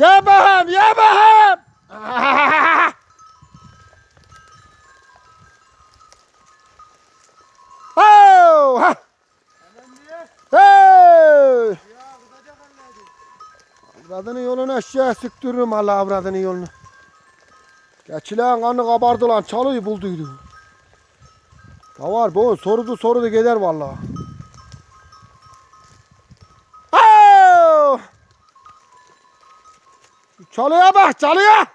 bakayım. Oh, ha. Hey! Avradını yolunu aşağı sıktırırım Allah avradını yolunu. Geçilen kanı kabardı lan çalıyı bulduydu. Ya var bu sorudu sorudu gider vallahi. 出来呀吧，出来！啊！